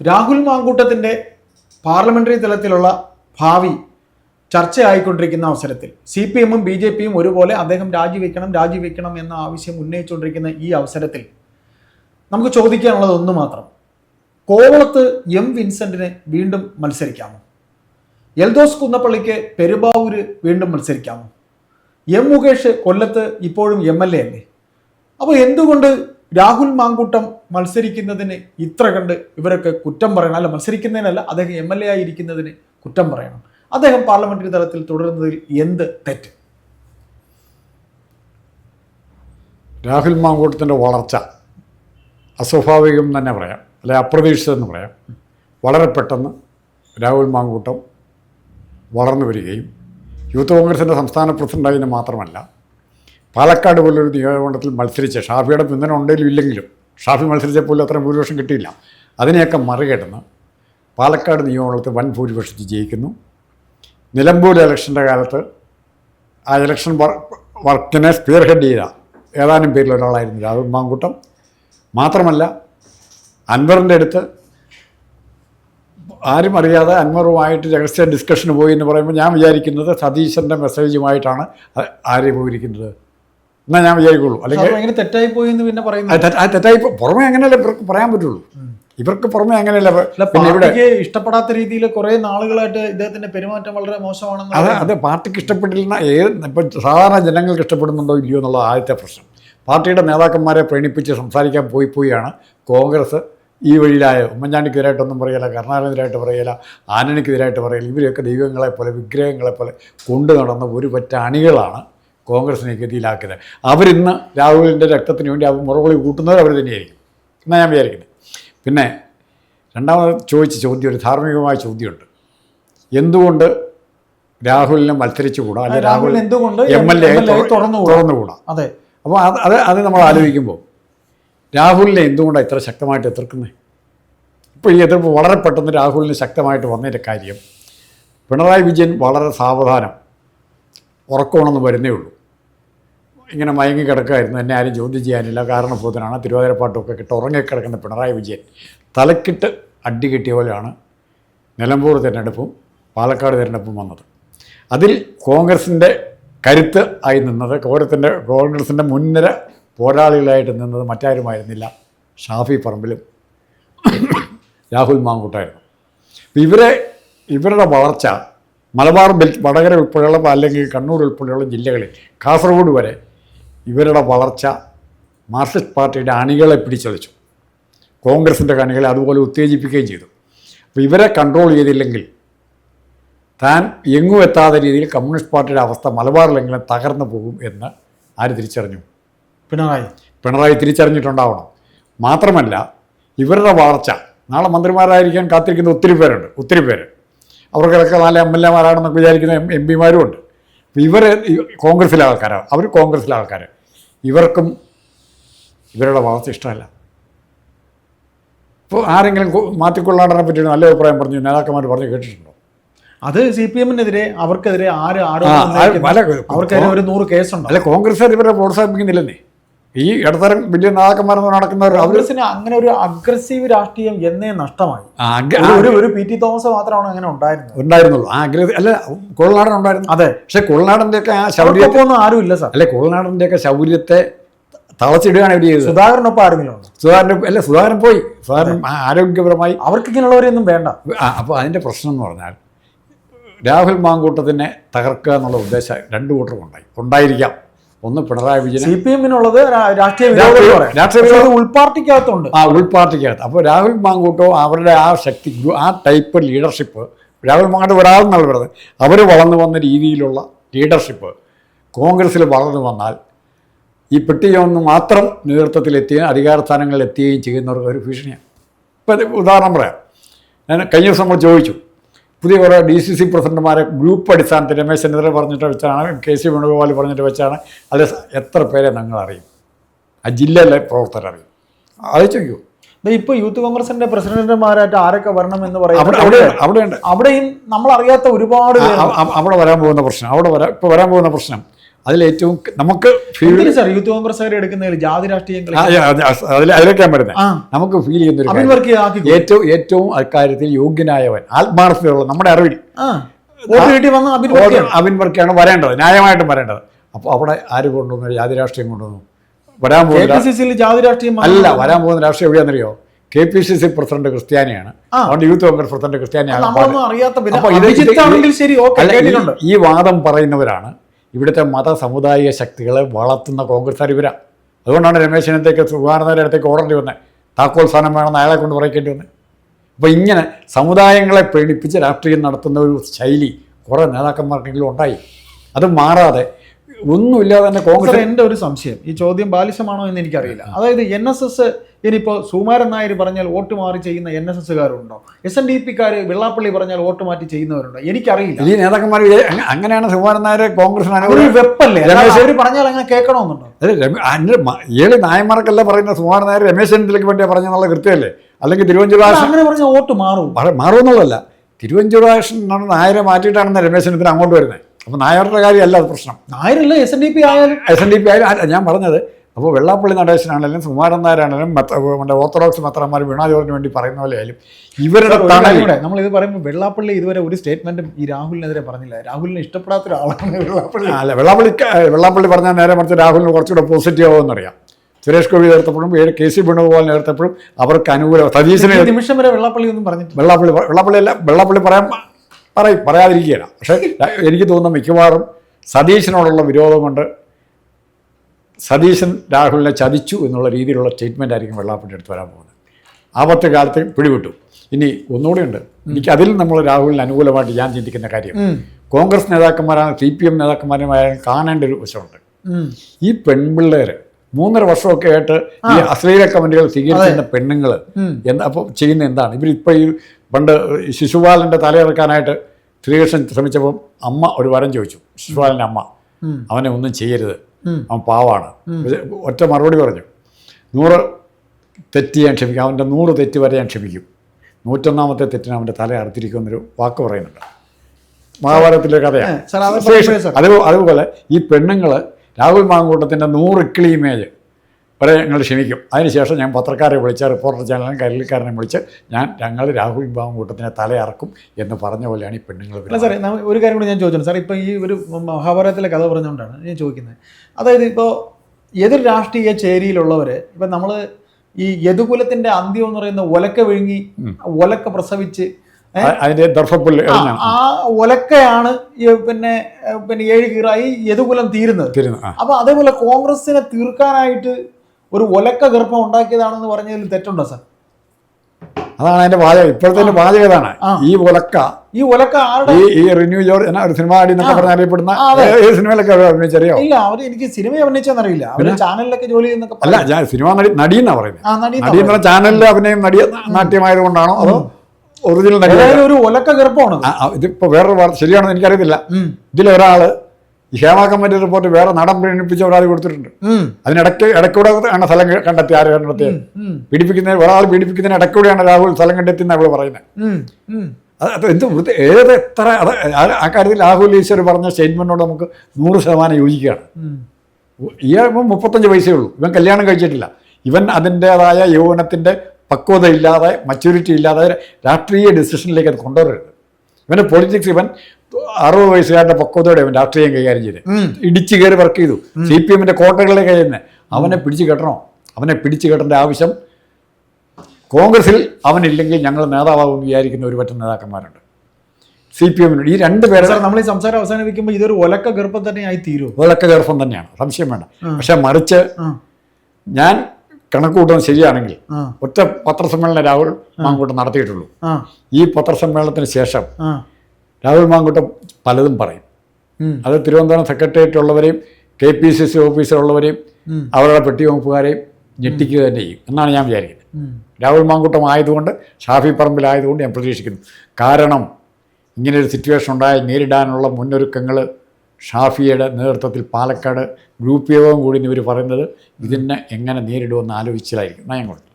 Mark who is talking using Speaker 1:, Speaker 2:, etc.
Speaker 1: Rahul മാങ്കൂട്ടത്തിന്റെ parliamentary തലത്തിലുള്ള ഭാവി ചർച്ചയായിക്കൊണ്ടിരിക്കുന്ന അവസരത്തിൽ സി പി എമ്മും ബി ജെ പിയും ഒരുപോലെ അദ്ദേഹം രാജിവെക്കണം രാജിവെക്കണം എന്ന ആവശ്യം ഉന്നയിച്ചുകൊണ്ടിരിക്കുന്ന ഈ അവസരത്തിൽ നമുക്ക് ചോദിക്കാനുള്ളത് ഒന്ന് മാത്രം. കോവളത്ത് എം വിൻസെന്റിന് വീണ്ടും മത്സരിക്കാമോ? എൽദോസ് കുന്നപ്പള്ളിക്ക് പെരുമ്പാവൂര് വീണ്ടും മത്സരിക്കാമോ? എം മുകേഷ് കൊല്ലത്ത് ഇപ്പോഴും എം എൽ എ അല്ലേ? അപ്പോൾ എന്തുകൊണ്ട് രാഹുൽ മാങ്കൂട്ടം മത്സരിക്കുന്നതിന് ഇത്ര കണ്ട് ഇവരൊക്കെ കുറ്റം പറയണം. അല്ല മത്സരിക്കുന്നതിനല്ല അദ്ദേഹം എം എൽ എ ആയിരിക്കുന്നതിന് കുറ്റം പറയണം. അദ്ദേഹം പാർലമെന്ററി തലത്തിൽ തുടരുന്നതിൽ എന്ത് തെറ്റ്?
Speaker 2: രാഹുൽ മാങ്കൂട്ടത്തിന്റെ വളർച്ച അസ്വാഭാവികം തന്നെ പറയാം. അല്ലെ അപ്രതീക്ഷിതമെന്ന് പറയാം. വളരെ പെട്ടെന്ന് രാഹുൽ മാങ്കൂട്ടം വളർന്നു വരികയും യൂത്ത് കോൺഗ്രസിന്റെ സംസ്ഥാന പ്രസിഡന്റായതിന് മാത്രമല്ല പാലക്കാട് പോലൊരു നിയോജകമണ്ഡലത്തിൽ മത്സരിച്ച ഷാഫിയുടെ പിന്തുണ ഉണ്ടെങ്കിലും ഇല്ലെങ്കിലും ഷാഫി മത്സരിച്ചപ്പോൾ അത്ര ഭൂരിപക്ഷം കിട്ടിയില്ല. അതിനെയൊക്കെ മറികടന്ന് പാലക്കാട് നിയമമണ്ഡലത്തിൽ വൻ ഭൂരിപക്ഷത്തിൽ ജയിക്കുന്നു. നിലമ്പൂർ ഇലക്ഷന്റെ കാലത്ത് ആ ഇലക്ഷൻ വർക്കിനെ സ്പീർ ഹെഡ് ചെയ്ത ഏതാനും പേരിൽ ഒരാളായിരുന്നു രാഹുൽ മാങ്കൂട്ടം. മാത്രമല്ല അൻവറിന്റെ അടുത്ത് ആരും അറിയാതെ അൻവറുമായിട്ട് രഹസ്യ ഡിസ്കഷന് പോയി എന്ന് പറയുമ്പോൾ ഞാൻ വിചാരിക്കുന്നത് സതീശന്റെ മെസ്സേജുമായിട്ടാണ് ആര് പോയിരിക്കുന്നത്. എന്നാൽ ഞാൻ വിചാരിക്കുള്ളൂ. അല്ലെങ്കിൽ
Speaker 1: തെറ്റായി പോയി എന്ന് പിന്നെ പറയുന്നു
Speaker 2: അത് തെറ്റായി പുറമേ അങ്ങനെയല്ല ഇവർക്ക് പറയാൻ പറ്റുള്ളൂ. ഇവർക്ക് പുറമേ അങ്ങനെയല്ല
Speaker 1: പാർട്ടിക്ക് ഇഷ്ടപ്പെടാത്ത രീതിയിൽ കുറെ നാളുകളായിട്ട് ഇദ്ദേഹത്തിന്റെ പെരുമാറ്റം വളരെ മോശമാണെന്ന്
Speaker 2: അതെ അത് പാർട്ടിക്ക് ഇഷ്ടപ്പെട്ടില്ല ഏത് ഇപ്പം സാധാരണ ജനങ്ങൾക്ക് ഇഷ്ടപ്പെടുന്നുണ്ടോ ഇല്ലയോ എന്നുള്ള ആദ്യത്തെ പ്രശ്നം. പാർട്ടിയുടെ നേതാക്കന്മാരെ പ്രേണിപ്പിച്ച് സംസാരിക്കാൻ പോയി പോയാണ്. കോൺഗ്രസ് ഈ വഴിയിലായ ഉമ്മൻചാണ്ടിക്കെതിരായിട്ടൊന്നും പറയില്ല കരുണാകരനെതിരായിട്ട് പറയില്ല ആനണിക്കെതിരായിട്ട് പറയില്ല ഇവരെയൊക്കെ ദൈവങ്ങളെ പോലെ വിഗ്രഹങ്ങളെ പോലെ കൊണ്ടു നടന്ന ഒരു പറ്റ അണികളാണ് കോൺഗ്രസിനെ ഗതിയിലാക്കിയത് അവരിന്ന് രാഹുലിന്റെ രക്തത്തിന് വേണ്ടി അവർ മുറവിളി കൂട്ടുന്നവർ അവർ തന്നെയായിരിക്കും. എന്നാണ് ഞാൻ വിചാരിക്കുന്നത് പിന്നെ രണ്ടാമത് ചോദിച്ച ചോദ്യം ഒരു ധാർമ്മികമായ ചോദ്യമുണ്ട്. എന്തുകൊണ്ട് രാഹുലിനെ മത്സരിച്ചുകൂടാ അല്ലെ രാഹുൽ
Speaker 1: എന്തുകൊണ്ട്
Speaker 2: എം എൽ എ?
Speaker 1: തുറന്നുകൂടാ അതെ.
Speaker 2: അപ്പോൾ അത് അത് അത് നമ്മൾ ആലോചിക്കുമ്പോൾ രാഹുലിനെ എന്തുകൊണ്ടാണ് ഇത്ര ശക്തമായിട്ട് എതിർക്കുന്നത് ഇപ്പോൾ ഈ എതിർപ്പ് വളരെ പെട്ടെന്ന് രാഹുലിന് ശക്തമായിട്ട് വന്നതിന്റെ കാര്യം പിണറായി വിജയൻ വളരെ സാവധാനം ഉറക്കമാണെന്ന് വരുന്നേ ഉള്ളൂ. ഇങ്ങനെ മയങ്ങി കിടക്കുമായിരുന്നു. എന്നെ ആരും ചോദ്യം ചെയ്യാനില്ല. കാരണഭൂതനാണ് തിരുവാതിരപ്പാട്ടൊക്കെ കിട്ട്. ഉറങ്ങിക്കിടക്കുന്ന പിണറായി വിജയൻ. തലക്കിട്ട് അടി കിട്ടിയ പോലെയാണ് നിലമ്പൂർ തിരഞ്ഞെടുപ്പും പാലക്കാട് തിരഞ്ഞെടുപ്പും വന്നത്. അതിൽ കോൺഗ്രസിന്റെ കരുത്ത് ആയി നിന്നത് കോരത്തിന്റെ കോൺഗ്രസിന്റെ മുൻനിര പോരാളികളായിട്ട് നിന്നത് മറ്റാരുമായിരുന്നില്ല. ഷാഫി പറമ്പിലും രാഹുൽ മാങ്കൂട്ടായിരുന്നു. ഇവരെ ഇവരുടെ വളർച്ച മലബാർ ബെൽറ്റ് വടകര ഉൾപ്പെടെയുള്ള അല്ലെങ്കിൽ കണ്ണൂർ ഉൾപ്പെടെയുള്ള ജില്ലകളിൽ കാസർഗോഡ് വരെ ഇവരുടെ വളർച്ച മാർക്സിസ്റ്റ് പാർട്ടിയുടെ അണികളെ പിടിച്ചളിച്ചു. കോൺഗ്രസിന്റെ കണികളെ അതുപോലെ ഉത്തേജിപ്പിക്കുകയും ചെയ്തു. അപ്പോൾ ഇവരെ കൺട്രോൾ ചെയ്തില്ലെങ്കിൽ താൻ എങ്ങും എത്താത്ത രീതിയിൽ കമ്മ്യൂണിസ്റ്റ് പാർട്ടിയുടെ അവസ്ഥ മലബാറിലെങ്കിലും തകർന്നു പോകും എന്ന് ആര് തിരിച്ചറിഞ്ഞു?
Speaker 1: പിണറായി.
Speaker 2: പിണറായി തിരിച്ചറിഞ്ഞിട്ടുണ്ടാവണം. മാത്രമല്ല ഇവരുടെ വളർച്ച നാളെ മന്ത്രിമാരായിരിക്കാൻ കാത്തിരിക്കുന്ന ഒത്തിരി പേരുണ്ട് ഒത്തിരി പേര്. അവർക്കൊക്കെ നാല് എം എൽ എമാരാണെന്നൊക്കെ വിചാരിക്കുന്ന എം പിമാരും ഉണ്ട്. അപ്പോൾ ഇവർ കോൺഗ്രസ്സിലെ ആൾക്കാരാണ് അവർ കോൺഗ്രസ്സിലെ ആൾക്കാർ ഇവർക്കും ഇവരുടെ വളർച്ച ഇഷ്ടമല്ല. ഇപ്പോൾ ആരെങ്കിലും മാറ്റിക്കൊള്ളാടനെ പറ്റി നല്ല അഭിപ്രായം പറഞ്ഞു നേതാക്കന്മാർ പറഞ്ഞു കേട്ടിട്ടുണ്ടോ?
Speaker 1: അത് സി പി എമ്മിനെതിരെ അവർക്കെതിരെ ആര്
Speaker 2: ആരോ
Speaker 1: അവർക്കെതിരെ ഒരു നൂറ് കേസുണ്ട്.
Speaker 2: അല്ല കോൺഗ്രസ്സുകാർ ഇവരെ പ്രോത്സാഹിപ്പിക്കുന്നില്ലെന്നേ? ഈ ഇടത്തരം വലിയ നേതാക്കന്മാരെന്ന് നടക്കുന്നവർ അവർ
Speaker 1: കോൺഗ്രസിന് അങ്ങനെ ഒരു അഗ്രസീവ് രാഷ്ട്രീയം എന്നേ നഷ്ടമായി. ഒരു- ഒരു പി ടി തോമസ് മാത്രമാണ് അങ്ങനെ ഉണ്ടായിരുന്നത്.
Speaker 2: ഉണ്ടായിരുന്നുള്ളൂ. ആ അഗ്രസീവ് അല്ല കുളനാടൻ ഉണ്ടായിരുന്നു.
Speaker 1: അതെ.
Speaker 2: പക്ഷെ കുളനാടന്റെ ഒക്കെ ആ ശൗര്യത്തെ
Speaker 1: ആരുമില്ല സാർ.
Speaker 2: അല്ലെ കുളനാടന്റെ ഒക്കെ ശൗര്യത്തെ തളച്ചിടുകയാണ് ഇവർ ചെയ്തത്?
Speaker 1: സുധാകരനൊപ്പം ആരെങ്കിലും
Speaker 2: സുധാകരൻ അല്ല സുധാകരൻ പോയി. സുധാകരൻ ആരോഗ്യപരമായി
Speaker 1: അവർക്ക് ഇങ്ങനെയുള്ളവരെയൊന്നും വേണ്ട
Speaker 2: അപ്പോൾ അതിന്റെ പ്രശ്നം എന്ന് പറഞ്ഞാൽ രാഹുൽ മാങ്കൂട്ടത്തിനെ തകർക്കുക എന്നുള്ള ഉദ്ദേശം രണ്ട് കൂട്ടർക്കും ഉണ്ടായി. ഉണ്ടായിരിക്കാം. ഒന്ന് പിണറായി വിജയൻ
Speaker 1: സി പി എമ്മിനുള്ളത് രാഷ്ട്രീയ ഉൾപാർട്ടിക്കകത്തുണ്ട്.
Speaker 2: ആ ഉൾപാർട്ടിക്കകത്ത്. അപ്പോൾ രാഹുൽ മാങ്കൂട്ടോ അവരുടെ ആ ശക്തി ആ ടൈപ്പ് ലീഡർഷിപ്പ് രാഹുൽ മാങ്കൂട്ട് ഒരാളെന്നുള്ള പറയുന്നത്. അവർ വളർന്നു വന്ന രീതിയിലുള്ള ലീഡർഷിപ്പ് കോൺഗ്രസ്സിൽ വളർന്നു വന്നാൽ ഈ പെട്ടിയൊന്ന് മാത്രം നേതൃത്വത്തിലെത്തുകയും അധികാര സ്ഥാനങ്ങളിൽ എത്തുകയും ചെയ്യുന്നവർക്ക് ഒരു ഭീഷണിയാണ്. ഇപ്പം ഉദാഹരണം പറയാം. ഞാൻ കഴിഞ്ഞ ദിവസം നമ്മൾ ചോദിച്ചു പുതിയ കുറേ ഡി സി സി പ്രസിഡന്റുമാരെ ഗ്രൂപ്പ് അടിസ്ഥാനത്തിൽ രമേശ് ചെന്നിത്തല പറഞ്ഞിട്ട് വെച്ചാണ് കെ സി വേണുഗോപാൽ പറഞ്ഞിട്ട് വെച്ചാണ്. അത് എത്ര പേരെ നിങ്ങൾ അറിയും ആ ജില്ലയിലെ പ്രവർത്തകർ അറിയും ആലോചിച്ച് നോക്കൂ
Speaker 1: ദേ ഇപ്പൊ യൂത്ത് കോൺഗ്രസിന്റെ പ്രസിഡന്റുമാരായിട്ട് ആരൊക്കെ വരണം എന്ന് പറയുന്നത് അവിടെയും നമ്മൾ അറിയാത്ത ഒരുപാട്
Speaker 2: അവിടെ വരാൻ പോകുന്ന പ്രശ്നം അവിടെ വരാൻ ഇപ്പോൾ വരാൻ പോകുന്ന പ്രശ്നം. അതിലേറ്റവും നമുക്ക്
Speaker 1: യൂത്ത് കോൺഗ്രസ് എടുക്കുന്നതിൽ ജാതി രാഷ്ട്രീയം
Speaker 2: അതിൽ നമുക്ക് ഫീൽ ചെയ്യുന്ന ഏറ്റവും ഏറ്റവും അക്കാര്യത്തിൽ യോഗ്യനായവൻ ആത്മാർത്ഥതയുള്ള നമ്മുടെ അറിവിൽ.
Speaker 1: അബിൻ വർക്ക്
Speaker 2: വർക്കാണ് വരേണ്ടത് ന്യായമായിട്ടും വരേണ്ടത്. അപ്പോൾ അവിടെ ആര് കൊണ്ടുവന്നു? ജാതി രാഷ്ട്രീയം കൊണ്ടുവന്നു. വരാൻ പോകുന്ന
Speaker 1: ജാതി രാഷ്ട്രീയം
Speaker 2: അല്ല വരാൻ പോകുന്ന രാഷ്ട്രീയം എവിടെയാണെന്നറിയോ? K P C C president ക്രിസ്ത്യാനിയാണ്. അതുകൊണ്ട് യൂത്ത് കോൺഗ്രസ് പ്രസിഡന്റ് ക്രിസ്ത്യാനിയാണ് ഈ വാദം പറയുന്നവരാണ് ഇവിടുത്തെ മത സമുദായ ശക്തികളെ വളർത്തുന്ന കോൺഗ്രസ്സുകാർ ഇവരാണ് അതുകൊണ്ടാണ് രമേശ് ചെന്നിത്തലയ്ക്ക് സുഖാനന്ദയുടെ അടുത്തേക്ക് ഓടേണ്ടി വന്നത് താക്കോൽ സ്ഥാനം വേണമെന്ന് അയാളെ കൊണ്ട് പറയിക്കേണ്ടി വന്നത് അപ്പോൾ ഇങ്ങനെ സമുദായങ്ങളെ പേടിപ്പിച്ച് രാഷ്ട്രീയം നടത്തുന്ന ഒരു ശൈലി കുറേ നേതാക്കന്മാർക്കെങ്കിലും ഉണ്ടായി. അത് മാറാതെ ഒന്നുമില്ലാതെ തന്നെ കോൺഗ്രസ്
Speaker 1: എന്റെ ഒരു സംശയം. ഈ ചോദ്യം ബാലിശമാണോ എന്ന് എനിക്കറിയില്ല. അതായത് എൻ എസ് എസ് ഇനിയിപ്പോ സുമാരൻ നായർ പറഞ്ഞാൽ വോട്ട് മാറി ചെയ്യുന്ന എൻ എസ് എസ്സുകാരുണ്ടോ? എസ് എൻ ഡി പിക്കാർ വെള്ളാപ്പള്ളി പറഞ്ഞാൽ വോട്ട് മാറ്റി ചെയ്യുന്നവരുണ്ടോ? എനിക്കറിയില്ല.
Speaker 2: ഈ നേതാക്കന്മാർ അങ്ങനെയാണ് സുമാരൻ നായർ കോൺഗ്രസിന്
Speaker 1: ഒരു
Speaker 2: അനുകൂല.
Speaker 1: വെപ്പല്ലേ?
Speaker 2: രമേശ്
Speaker 1: അവർ പറഞ്ഞാൽ അങ്ങനെ കേൾക്കണമെന്നുണ്ടോ?
Speaker 2: ഏഴ് നായന്മാർക്കല്ല പറയുന്ന സുമാരൻ നായർ രമേശ് ചെന്നിത്തലയ്ക്ക് വേണ്ടി പറഞ്ഞെന്നുള്ള കൃത്യമല്ലേ? അല്ലെങ്കിൽ തിരുവഞ്ചൂർ
Speaker 1: അങ്ങനെ പറഞ്ഞ വോട്ട് മാറും.
Speaker 2: മാറ- മാറുമെന്നുള്ളതല്ല. തിരുവഞ്ചൂരാഷനാണ് നായരെ മാറ്റിയിട്ടാണ് രമേശ് ചെന്നിത്തല അങ്ങോട്ട് വരുന്നത്. അപ്പോൾ നായരുടെ കാര്യമല്ല അത് പ്രശ്നം.
Speaker 1: നായരല്ല എസ് എൻ ഡി പി ആയാലും?
Speaker 2: എസ് എൻ ഡി പി ആയാലും ഞാൻ പറഞ്ഞത് അപ്പോൾ വെള്ളാപ്പള്ളി നടേശനാണെങ്കിലും സുമാരൻ നായരാണെങ്കിലും നമ്മുടെ ഓർത്തഡോക്സ് മെത്രന്മാർ വീണാ ജോർജിന് വേണ്ടി പറയുന്ന പോലെ ആയാലും ഇവരുടെ
Speaker 1: കൂടെ, നമ്മൾ ഇത് പറയുമ്പോൾ വെള്ളാപ്പള്ളി ഇതുവരെ ഒരു സ്റ്റേറ്റ്മെന്റും ഈ രാഹുലിനെതിരെ പറഞ്ഞില്ല. രാഹുലിനെ ഇഷ്ടപ്പെടാത്ത ഒരാളാണ് വെള്ളാപ്പള്ളി.
Speaker 2: അല്ല വെള്ളാപ്പള്ളി വെള്ളാപ്പള്ളി പറഞ്ഞാൽ നേരെ മറിച്ച് രാഹുലിന് കുറച്ചുകൂടെ പോസിറ്റീവ് ആവുമെന്നറിയാം. സുരേഷ് ഗോപി നേർത്തപ്പോഴും ഏഴ് കെ സി വേണുഗോപാൽ നേർത്തപ്പോഴും അവർക്ക് അനുകൂല സതീശിനെ
Speaker 1: ഒരു നിമിഷം വരെ വെള്ളാപ്പള്ളി ഒന്നും പറഞ്ഞു
Speaker 2: വെള്ളാപ്പള്ളി വെള്ളാപ്പള്ളി അല്ല വെള്ളാപ്പള്ളി പറയാൻ പറയും പറയാതിരിക്കുകയില്ല പക്ഷേ എനിക്ക് തോന്നുന്ന മിക്കവാറും സതീശനോടുള്ള വിരോധം കൊണ്ട് സതീശൻ രാഹുലിനെ ചതിച്ചു എന്നുള്ള രീതിയിലുള്ള സ്റ്റേറ്റ്മെന്റ് ആയിരിക്കും വെള്ളാപ്പള്ളി എടുത്ത് വരാൻ പോകുന്നത്. ആപത്ത് കാലത്ത് പിടിവിട്ടു ഇനി ഒന്നുകൂടെ ഉണ്ട്. എനിക്ക് അതിൽ നമ്മൾ രാഹുലിന് അനുകൂലമായിട്ട് ഞാൻ ചിന്തിക്കുന്ന കാര്യം. കോൺഗ്രസ് നേതാക്കന്മാരാണ് സി പി എം നേതാക്കന്മാരുമായാലും കാണേണ്ട ഒരു വശമുണ്ട് ഈ പെൺപിള്ളേർ മൂന്നര വർഷമൊക്കെ ആയിട്ട് ഈ അശ്ലീല കമന്റുകൾ സ്വീകരിക്കുന്ന പെണ്ണുങ്ങൾ എന്താ അപ്പോൾ ചെയ്യുന്ന എന്താണ്? ഇവരിപ്പോൾ ഈ പണ്ട് ശിശുപാലന്റെ തലയിറക്കാനായിട്ട് ശ്രീകൃഷ്ണൻ ശ്രമിച്ചപ്പോൾ അമ്മ ഒരു വരം ചോദിച്ചു. ശിശുപാലന്റെ അമ്മ അവനെ ഒന്നും ചെയ്യരുത്. അവൻ പാവാണ്. ഒറ്റ മറുപടി പറഞ്ഞു. നൂറ് തെറ്റ് ഞാൻ ക്ഷമിക്കും. അവന്റെ നൂറ് തെറ്റ് വരെ ഞാൻ ക്ഷമിക്കും. നൂറ്റൊന്നാമത്തെ തെറ്റിന് അവന്റെ തല അറുത്തിരിക്കുമെന്നൊരു വാക്ക് പറയുന്നുണ്ട്. മഹാഭാരതത്തിലെ കഥയാണ്. അതേപോലെ ഈ പെണ്ണുങ്ങൾ രാഹുൽ മാങ്കൂട്ടത്തിന്റെ നൂറ് ഇക്കിളി ഇമേജ് വരെ ഞങ്ങൾ ക്ഷമിക്കും അതിനുശേഷം ഞാൻ പത്രക്കാരെ വിളിച്ച റിപ്പോർട്ടർ ചാനലും കരലിക്കാരനെ വിളിച്ച് ഞാൻ ഞങ്ങൾ രാഹുൽ മാങ്കൂട്ടത്തിനെ തലയറക്കും എന്ന് പറഞ്ഞ പോലെയാണ് ഈ പെണ്ണുങ്ങൾ
Speaker 1: അല്ല സാറേ ഒരു കാര്യം കൂടി ഞാൻ ചോദിച്ചു സാർ ഇപ്പോൾ ഈ ഒരു മഹാഭാരതത്തിലെ കഥ പറഞ്ഞുകൊണ്ടാണ് ഞാൻ ചോദിക്കുന്നത്. അതായത് ഇപ്പോൾ എതിർ രാഷ്ട്രീയ ചേരിയിലുള്ളവർ ഇപ്പം നമ്മൾ ഈ യദുകുലത്തിന്റെ അന്ത്യം എന്ന് പറയുന്ന ഒലക്ക വിഴുങ്ങി ഒലക്ക പ്രസവിച്ച്
Speaker 2: അതിന്റെ ദർഭപ്പുല്ല്
Speaker 1: ആ, ഒലക്കയാണ് പിന്നെ പിന്നെ ഏഴ് കീറായി യദുകുലം തീരുന്നത്. അപ്പൊ അതേപോലെ കോൺഗ്രസിനെ തീർക്കാനായിട്ട് ഒരു ഒലക്ക ഗർഭം ഉണ്ടാക്കിയതാണെന്ന് പറഞ്ഞതിൽ തെറ്റുണ്ടോ സാർ?
Speaker 2: അതാണ് അതിന്റെ വാചകം. ഇപ്പോഴത്തെ വാചകം ഇതാണ്. ഈ ഒലക്ക
Speaker 1: ഈ ഒലക്ക ആരുടെ?
Speaker 2: ഈ റിന്യൂ ജോർജ് എന്ന ഒരു സിനിമ ആടി എന്നൊക്കെ പറഞ്ഞ അറിയപ്പെടുന്ന. ഏത് സിനിമയിലൊക്കെ അഭിനയിച്ചറിയോ?
Speaker 1: ഇല്ല അവർ എനിക്ക് സിനിമ അഭിനയിച്ചെന്നറിയില്ല. അവർ ചാനലിലൊക്കെ ജോലി ചെയ്യുന്നൊക്കെ
Speaker 2: അല്ല ഞാൻ സിനിമ നടി നടിയെന്നാണ് പറയുന്നത്.
Speaker 1: ആ നടി
Speaker 2: നടി എന്ന് പറഞ്ഞാൽ ചാനലിൽ അഭിനയം നടിയ നാട്യമായത് കൊണ്ടാണോ അതോ ഒറിജിനൽ നടി
Speaker 1: ഒരു ഒലക്ക ഗർഭമാണ്.
Speaker 2: ഇതിപ്പോ വേറൊരു വാർത്ത ശരിയാണെന്ന് എനിക്കറിയത്തില്ല. ഇതിലൊരാൾ ഈ ഹേമ കമ്മിറ്റി റിപ്പോർട്ട് വേറെ നടൻ പീഡിപ്പിച്ച ഒരാൾ കൊടുത്തിട്ടുണ്ട്. അതിനിടയ്ക്ക് ഇടയ്ക്കൂടെ ആണ് സ്ഥലം കണ്ടെത്തി ആര് കണ്ടെത്തിയത്. പീഡിപ്പിക്കുന്നതിന് ഒരാൾ പീഡിപ്പിക്കുന്നതിന് ഇടയ്ക്കൂടെയാണ് രാഹുൽ സ്ഥലം കണ്ടെത്തി എന്ന് അവൾ പറയുന്നത്. അത് എന്ത് വൃത്തി- ഏത് എത്ര ആ കാര്യത്തിൽ രാഹുൽ ഈശ്വർ പറഞ്ഞ സ്റ്റേറ്റ്മെന്റിനോട് നമുക്ക് നൂറ് ശതമാനം യോജിക്കുകയാണ്. ഇയാൾ ഇപ്പം മുപ്പത്തഞ്ച് വയസ്സേ ഉള്ളൂ. ഇവൻ കല്യാണം കഴിച്ചിട്ടില്ല. ഇവൻ അതിന്റേതായ യൗവനത്തിന്റെ പക്വത ഇല്ലാതെ മച്യൂരിറ്റി ഇല്ലാതെ രാഷ്ട്രീയ ഡിസിഷനിലേക്ക് അത് കൊണ്ടുവരരുത്. ഇവന്റെ പൊളിറ്റിക്സ് ഇവൻ അറുപത് വയസ്സുകാരുടെ പക്വതയോടെ അവൻ രാഷ്ട്രീയം കൈകാര്യം ചെയ്ത്. ഇടിച്ചു കയറി വർക്ക് ചെയ്തു. സി പി എമ്മിന്റെ കോട്ടകളിലേക്ക് കഴിയുന്നത് അവനെ പിടിച്ചു കെട്ടണോ. അവനെ പിടിച്ചു കെട്ടേണ്ട ആവശ്യം കോൺഗ്രസിൽ അവനില്ലെങ്കിൽ ഞങ്ങൾ നേതാവാകുമെന്ന് വിചാരിക്കുന്ന ഒരു പറ്റം നേതാക്കന്മാരുണ്ട്. സി പി എമ്മിനോട് ഈ രണ്ട് പേരെ
Speaker 1: നമ്മൾ ഈ സംസാരം അവസാനിപ്പിക്കുമ്പോൾ ഇതൊരു ഒലക്ക ഗർഭം തന്നെയായി തീരും.
Speaker 2: ഒലക്ക ഗർഭം തന്നെയാണ്. സംശയം വേണ്ട. പക്ഷെ മറിച്ച് ഞാൻ കണക്ക് കൂട്ടുന്നത് ശരിയാണെങ്കിൽ. ഒറ്റ പത്രസമ്മേളനം രാഹുൽ മാങ്കൂട്ടം നടത്തിയിട്ടുള്ളൂ. ഈ പത്രസമ്മേളനത്തിന് ശേഷം. രാഹുൽ മാങ്കൂട്ടം പലതും പറയും. അത് തിരുവനന്തപുരം സെക്രട്ടേറിയറ്റ് ഉള്ളവരെയും കെ പി സി സി ഓഫീസറുള്ളവരെയും. അവരുടെ പെട്ടി വകുപ്പുകാരെയും ഞെട്ടിക്കുക തന്നെ ചെയ്യും. എന്നാണ് ഞാൻ വിചാരിക്കുന്നത്. രാഹുൽ മാങ്കുട്ടം ആയതുകൊണ്ട് ഷാഫി പറമ്പിലായതുകൊണ്ട് ഞാൻ പ്രതീക്ഷിക്കുന്നു. കാരണം ഇങ്ങനൊരു സിറ്റുവേഷൻ ഉണ്ടായി നേരിടാനുള്ള മുന്നൊരുക്കങ്ങൾ ഷാഫിയുടെ നേതൃത്വത്തിൽ പാലക്കാട് ഗ്രൂപ്പ് യോഗം കൂടി ഇവർ പറയുന്നത് ഇതിനെ എങ്ങനെ നേരിടുമെന്ന് ആലോചിച്ചതായിരിക്കും നയം കൊണ്ട്